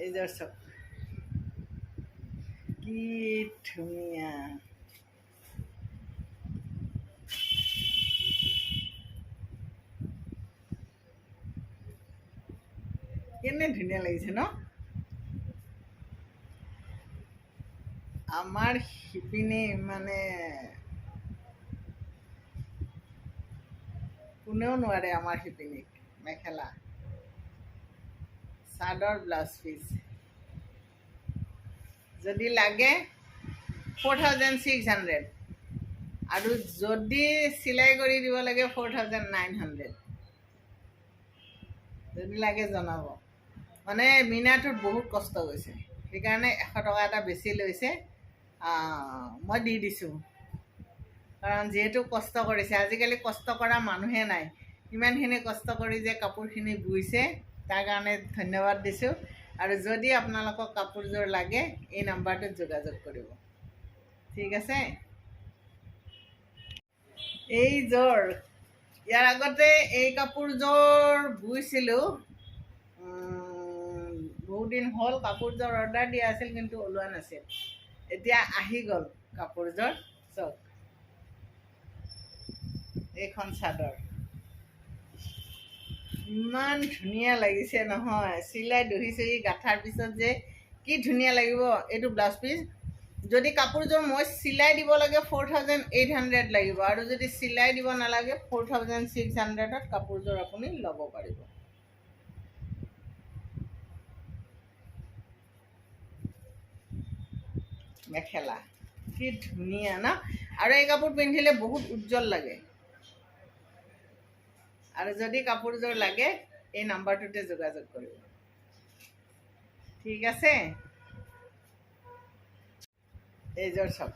এইযোৰ চাওক কি ধুনীয়া কেনে ধুনীয়া লাগিছে ন? আমাৰ শিপিনী মানে কোনেও নোৱাৰে আমাৰ শিপিনীক, মেখেলা। চাদৰ ব্লাউজ পিচ যদি লাগে ফ'ৰ থাউজেণ্ড ছিক্স হাণ্ড্ৰেড আৰু যদি চিলাই কৰি দিব লাগে ফ'ৰ থাউজেণ্ড নাইন হাণ্ড্ৰেড যদি লাগে জনাব। মানে মীনাটোত বহুত কষ্ট গৈছে সেইকাৰণে এশ টকা এটা বেছি লৈছে। মই দি দিছোঁ। কাৰণ যিহেতু কষ্ট কৰিছে। আজিকালি কষ্ট কৰা মানুহে নাই। ইমানখিনি কষ্ট কৰি যে কাপোৰখিনি বুইছে। তাৰ কাৰণে ধন্যবাদ দিছোঁ। আৰু যদি আপোনালোকক কাপোৰযোৰ লাগে এই নাম্বাৰটোত যোগাযোগ কৰিব। ঠিক আছে? এইযোৰ ইয়াৰ আগতে এই কাপোৰযোৰ বুইছিলোঁ। উম, বহুত দিন হ'ল কাপোৰযোৰ অৰ্ডাৰ দিয়া আছিল কিন্তু ওলোৱা নাছিল। এতিয়া আহি গ'ল কাপোৰযোৰ চাওক। এইখন চাদৰ। ইমান ধুনীয়া লাগিছে নহয়। চিলাই, দহি চহি, গাঠাৰ পিছত যে কি ধুনীয়া লাগিব এইটো ব্লাউজ পিচ। যদি কাপোৰযোৰ মই চিলাই দিব লাগে ফ'ৰ থাউজেণ্ড এইট হাণ্ড্ৰেড লাগিব আৰু যদি চিলাই দিব নালাগে ফ'ৰ থাউজেণ্ড ছিক্স হাণ্ড্ৰেডত কাপোৰযোৰ আপুনি ল'ব পাৰিব। মেখেলা, কি ধুনীয়া ন? আৰু এই কাপোৰ পিন্ধিলে বহুত উজ্জ্বল লাগে। আৰু যদি কাপোৰযোৰ লাগে, এই নাম্বাৰটোতে যোগাযোগ কৰিব ঠিক আছে? এইযোৰ চাওক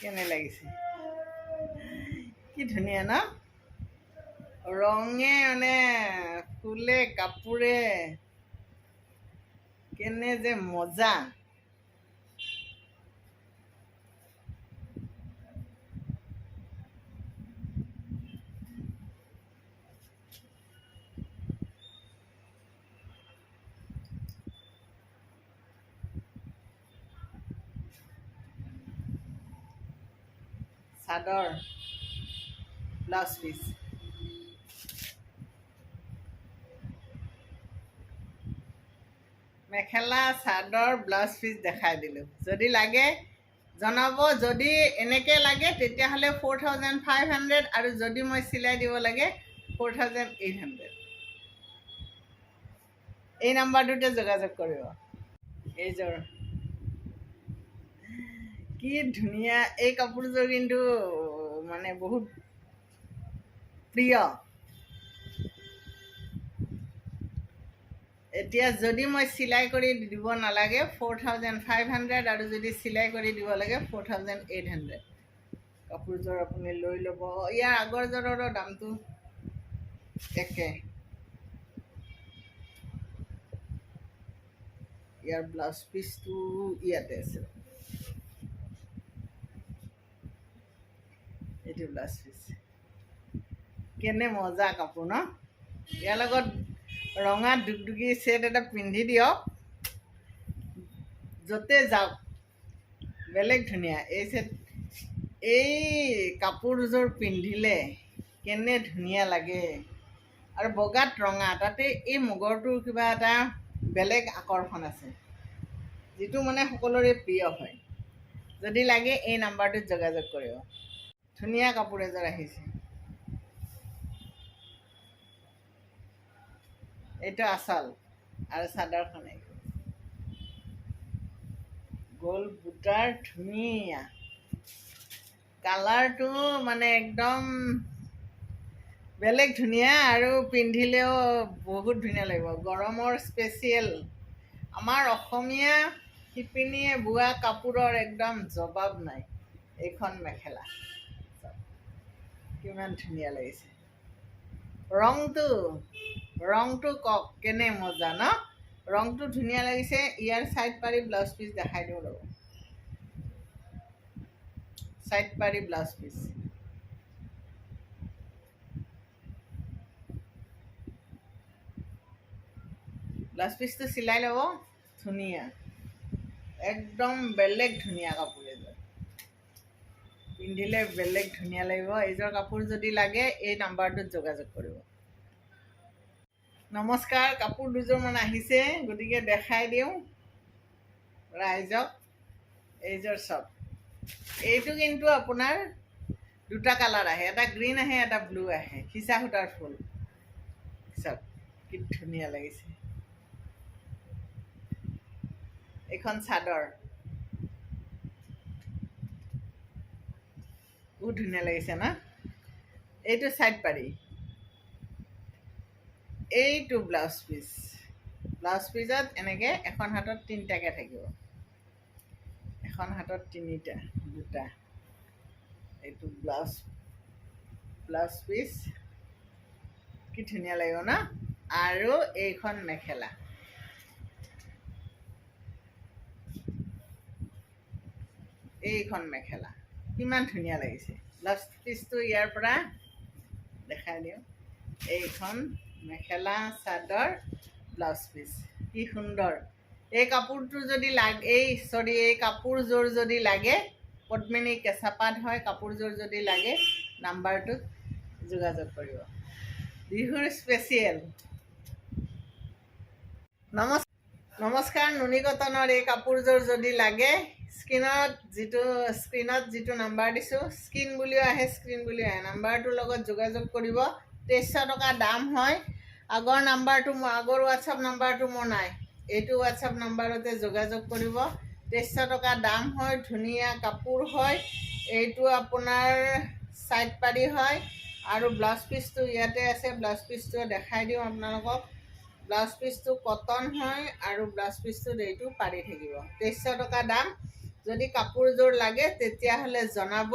কেনে লাগিছে? কি ধুনীয়া, ন? ৰঙে মানে ফুলে, কাপোৰে। কেনে যে মজা। চাদৰ blouse piece. Mekhela chador blouse piece দেখাই দিলোঁ। যদি লাগে জনাব। যদি এনেকৈ লাগে তেতিয়াহ'লে ফ'ৰ থাউজেণ্ড ফাইভ হাণ্ড্ৰেড আৰু যদি মই চিলাই দিব লাগে ফ'ৰ থাউজেণ্ড এইট হাণ্ড্ৰেড এই নাম্বাৰটোতে যোগাযোগ কৰিব। এইযোৰ কি ধুনীয়া, এই কাপোৰযোৰ কিন্তু মানে বহুত প্ৰিয়। এতিয়া যদি মই চিলাই কৰি দিব নালাগে ফ'ৰ থাউজেণ্ড ফাইভ হাণ্ড্ৰেড আৰু যদি চিলাই কৰি দিব লাগে ফ'ৰ থাউজেণ্ড এইট হাণ্ড্ৰেড কাপোৰযোৰ আপুনি লৈ ল'ব। ইয়াৰ আগৰযোৰৰো দামটো একে। ইয়াৰ ব্লাউজ পিচটো ইয়াতে আছে। এইটো ব্লাউজ পিচ কেনে মজা কাপোৰ ন? ইয়াৰ লগত ৰঙা দুগদুগী ছেট এটা পিন্ধি দিয়ক। য'তে যাওক বেলেগ ধুনীয়া। এই ছেট এই কাপোৰযোৰ পিন্ধিলে কেনে ধুনীয়া লাগে। আৰু বগাত ৰঙা তাতে এই মুগৰটোৰ কিবা এটা বেলেগ আকৰ্ষণ আছে যিটো মানে সকলোৰে প্ৰিয় হয়। যদি লাগে এই নাম্বাৰটোত যোগাযোগ কৰিব। ধুনীয়া কাপোৰ এযোৰ আহিছে। এইটো আচল আৰু চাদৰখন গ'ল বুটাৰ ধুনীয়া। কালাৰটো মানে একদম বেলেগ ধুনীয়া আৰু পিন্ধিলেও বহুত ধুনীয়া লাগিব। গৰমৰ স্পেচিয়েল আমাৰ অসমীয়া শিপিনীয়ে বোৱা কাপোৰৰ একদম জবাব নাই। এইখন মেখেলা। কিমান ধুনীয়া লাগিছে ৰংটো ৰংটো কওক, কেনে মজা ন? ৰংটো ধুনীয়া লাগিছে, ইয়াৰ চাইড পাৰি ব্লাউজ পিচ দেখাই দিওঁ ৰ'ব। চাইড পাৰি ব্লাউজ পিচ ব্লাউজ পিচটো চিলাই ল'ব, ধুনীয়া। একদম বেলেগ ধুনীয়া কাপোৰ। পিন্ধিলে বেলেগ ধুনীয়া লাগিব। এইযোৰ কাপোৰ যদি লাগে, এই নাম্বাৰটোত যোগাযোগ কৰিব। নমস্কাৰ, কাপোৰ দুযোৰমান আহিছে, গতিকে দেখাই দিওঁ। ৰাইজক, এইযোৰ চব। এইটো কিন্তু আপোনাৰ দুটা কালাৰ আহে, এটা গ্ৰীণ আহে, এটা ব্লু আহে। খিচা সূতাৰ ফুল। চাওক কি ধুনীয়া লাগিছে। এইখন চাদৰ। ধুনীয়া লাগিছে না? এইটো চাইড পাৰি এইটো ব্লাউজ পিচ ব্লাউজ পিচত এনেকৈ এখন হাতত তিনিটাকৈ থাকিব? এখন হাতত তিনিটা, দুটা। এইটো ব্লাউজ ব্লাউজ পিচ কি ধুনীয়া লাগিব ন? আৰু এইখন মেখেলা। এইখন মেখেলা। কিমান ধুনীয়া লাগিছে। ব্লাউজ পিচটো ইয়াৰ পৰা দেখাই দিওঁ। এইখন মেখেলা চাদৰ ব্লাউজ পিচ কি সুন্দৰ। এই কাপোৰটো যদি লাগে এই চৰি এই কাপোৰযোৰ যদি লাগে পদ্মিনী কেঁচাপাত হয় কাপোৰযোৰ যদি লাগে নাম্বাৰটোত যোগাযোগ কৰিব। বিহুৰ স্পেচিয়েল নমস্কাৰ নমস্কাৰ নুনি কটনৰ এই কাপোৰযোৰ যদি লাগে স্ক্ৰীণত যিটো স্ক্ৰীণত যিটো নাম্বাৰ দিছোঁ স্ক্ৰীণ বুলিও আহে স্ক্ৰীণ বুলিও আহে। নাম্বাৰটোৰ লগত যোগাযোগ কৰিব তেইছশ টকা দাম হয়। আগৰ নাম্বাৰটো মোৰ আগৰ হোৱাটছআপ নাম্বাৰটো মোৰ নাই। এইটো হোৱাটছআপ নাম্বাৰতে যোগাযোগ কৰিব। তেইছশ টকা দাম হয় ধুনীয়া কাপোৰ হয়। এইটো আপোনাৰ ছাইড পাৰি হয়। আৰু ব্লাউজ পিচটো ইয়াতে আছে ব্লাউজ পিচটো দেখাই দিওঁ আপোনালোকক। ব্লাউজ পিচটো কটন হয় আৰু ব্লাউজ পিচটোত এইটো পাৰি থাকিব। তেইছশ টকা দাম। যদি কাপোৰযোৰ লাগে তেতিয়াহ'লে জনাব।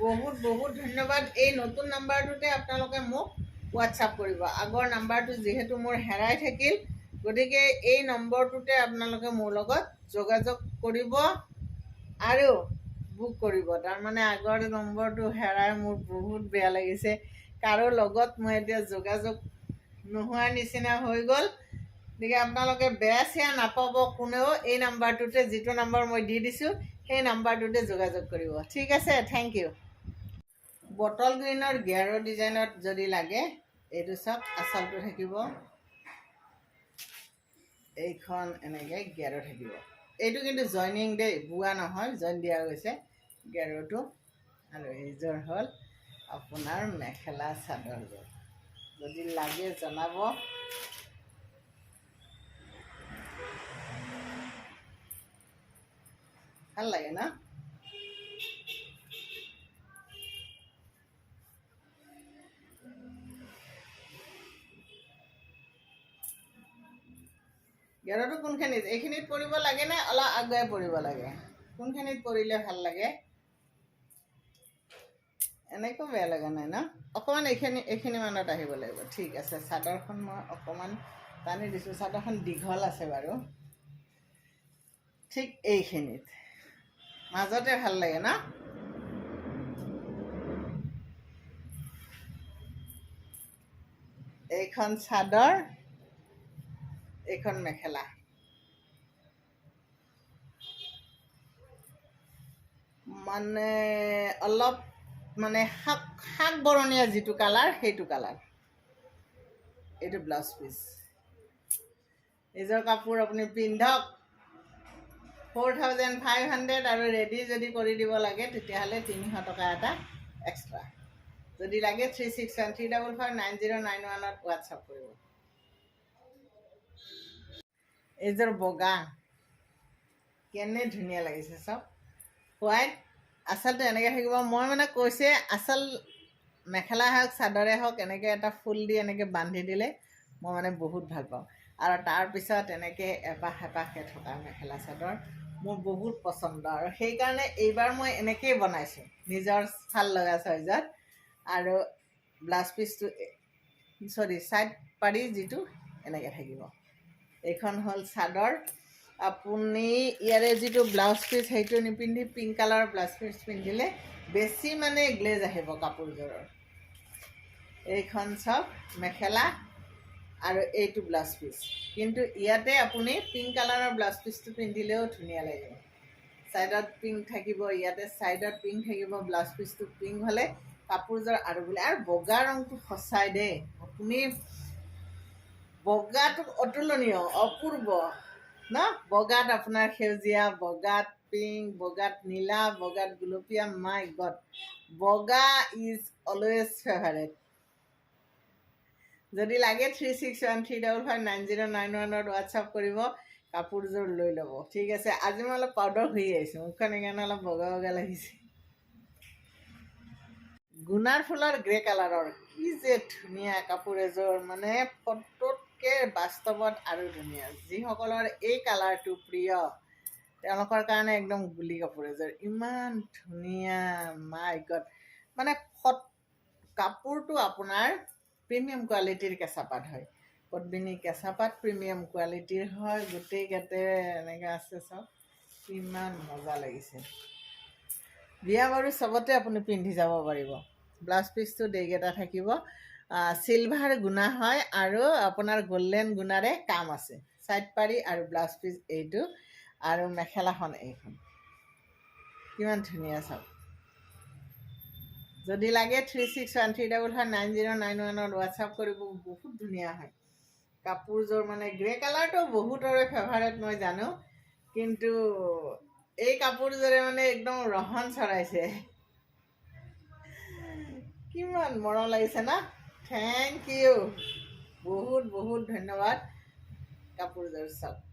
বহুত বহুত ধন্যবাদ। এই নতুন নাম্বাৰটোতে আপোনালোকে মোক হোৱাটছআপ কৰিব। আগৰ নাম্বাৰটো যিহেতু মোৰ হেৰাই থাকিল গতিকে এই নম্বৰটোতে আপোনালোকে মোৰ লগত যোগাযোগ কৰিব আৰু বুক কৰিব। তাৰমানে আগৰ নম্বৰটো হেৰাই মোৰ বহুত বেয়া লাগিছে। কাৰো লগত মই এতিয়া যোগাযোগ নোহোৱাৰ নিচিনা হৈ গ'ল। গতিকে আপোনালোকে বেয়া চেয়া নাপাব কোনেও এই নাম্বাৰটোতে যিটো নাম্বাৰ মই দি দিছোঁ সেই নাম্বাৰটোতে যোগাযোগ কৰিব। ঠিক আছে থেংক ইউ বটল গ্ৰীণৰ গিয়াৰৰ ডিজাইনত যদি লাগে এইটো চাওক আচলটো থাকিব। এইখন এনেকৈ গিয়াৰো থাকিব। এইটো কিন্তু জইনিং দেই বোৱা নহয় জইন দিয়া গৈছে গিয়াৰটো। আৰু এইযোৰ হ'ল আপোনাৰ মেখেলা চাদৰযোৰ যদি লাগে জনাব। ভালো লাগে ন গেৰটো কোনখিনিত এইখিনিত পৰিব লাগেনে অলপ আগুৱাই পৰিব লাগে কোনখিনিত পৰিলে ভালো লাগে এনেকৈ বেয়া লগা নাই ন অকণমান এইখিনি এইখিনি মানত আহিব লাগিব ঠিক আছে, চাদৰখন মই অকণমান টানি দিছোঁ। চাদৰখন দীঘল আছে বাৰু। ঠিক এইখিনিত। মাজতে ভালো লাগে ন? এইখন চাদৰ, এইখন মেখেলা। মানে অলপ মানে শাক শাক বৰণীয়া যিটো কালাৰ, সেইটো কালাৰ। এইটো ব্লাউজ পিচ এইযোৰ কাপোৰ আপুনি পিন্ধক। ফ'ৰ থাউজেণ্ড ফাইভ হাণ্ড্ৰেড আৰু ৰেডি যদি কৰি দিব লাগে তেতিয়াহ'লে তিনিশ টকা এটা এক্সট্ৰা যদি লাগে three six one three double five nine zero' nine ওৱানত WhatsApp কৰিব। এইযোৰ বগা। কেনে ধুনীয়া লাগিছে চব। হোৱাইট আচলতে এনেকৈ থাকিব। মই মানে কৈছে আচল মেখেলা হওক চাদৰে হওক এনেকৈ এটা ফুল দি এনেকৈ বান্ধি দিলে মই মানে বহুত ভাল পাওঁ। আৰু তাৰপিছত এনেকৈ এপাহ এপাহকৈ থকা মেখেলা চাদৰ। মোৰ বহুত পচন্দ আৰু সেইকাৰণে এইবাৰ মই এনেকৈয়ে বনাইছোঁ। নিজৰ ভাল লগা চইজত আৰু ব্লাউজ পিচটো চৰি ছাইড পাৰি যিটো এনেকৈ থাকিব। এইখন হ'ল চাদৰ। আপুনি ইয়াৰে যিটো ব্লাউজ পিচ সেইটো নিপিন্ধি পিংক কালাৰৰ ব্লাউজ পিচ পিন্ধিলে বেছি মানে গ্লেজ আহিব কাপোৰযোৰৰ। এইখন চব মেখেলা আৰু এইটো ব্লাউজ পিচ কিন্তু ইয়াতে আপুনি পিংক কালাৰৰ ব্লাউজ পিচটো পিন্ধিলেও ধুনীয়া লাগিব। ছাইডত পিংক থাকিব ইয়াতে ছাইডত পিংক থাকিব ব্লাউজ পিচটো পিংক হ'লে কাপোৰযোৰ আৰু বোলে আৰু বগা ৰংটো সঁচাই দেই। আপুনি বগাটো অতুলনীয় অপূৰ্ব। ন? বগাত আপোনাৰ সেউজীয়া বগাত পিংক বগাত নীলা বগাত গুলপীয়া মাই গড বগা ইজ অলৱেজ ফেভাৰেট যদি লাগে three six one three double five nine zero' nine ওৱানত WhatsApp কৰিব কাপোৰযোৰ লৈ ল'ব। ঠিক আছে, আজি মই অলপ পাউডাৰ ঘূৰি আহিছোঁ, মুখখন সেইকাৰণে অলপ বগা বগা লাগিছে। গুণাৰ ফুলৰ গ্ৰে কালাৰৰ কি যে ধুনীয়া কাপোৰ এযোৰ মানে ফটোতকৈ বাস্তৱত আৰু ধুনীয়া। যিসকলৰ এই কালাৰটো প্ৰিয়, তেওঁলোকৰ কাৰণে একদম গুলি কাপোৰ এযোৰ। ইমান ধুনীয়া মাই মানে ফট, কাপোৰটো আপোনাৰ প্ৰিমিয়াম কোৱালিটিৰ কেঁচাপাত হয়। পদ্মিনী কেঁচাপাত প্ৰিমিয়াম কোৱালিটিৰ হয়, গোটেই গাতে এনেকৈ আছে চব। কিমান মজা লাগিছে। বিয়া বাৰু চবতে আপুনি পিন্ধি যাব পাৰিব। ব্লাউজ পিচটো ডেগেটা থাকিব। চিলভাৰ গুণা হয় আৰু আপোনাৰ গল্ডেন গুণাৰে কাম আছে। ছাইড পাৰি আৰু ব্লাউজ পিচ এইটো। আৰু মেখেলাখন এইখন। কিমান ধুনীয়া চাওক যদি লাগে three six one three double five nine zero' nine ওৱানত WhatsApp কৰিব, বহুত ধুনীয়া হয়। কাপোৰযোৰ মানে গ্ৰে কালাৰটো বহুতৰে ফেভাৰেট মই জানো, কিন্তু এই কাপোৰযোৰে মানে একদম ৰহন চৰাইছে। কিমান মৰম লাগিছে না। থেংক ইউ বহুত বহুত ধন্যবাদ কাপোৰযোৰ চাওক।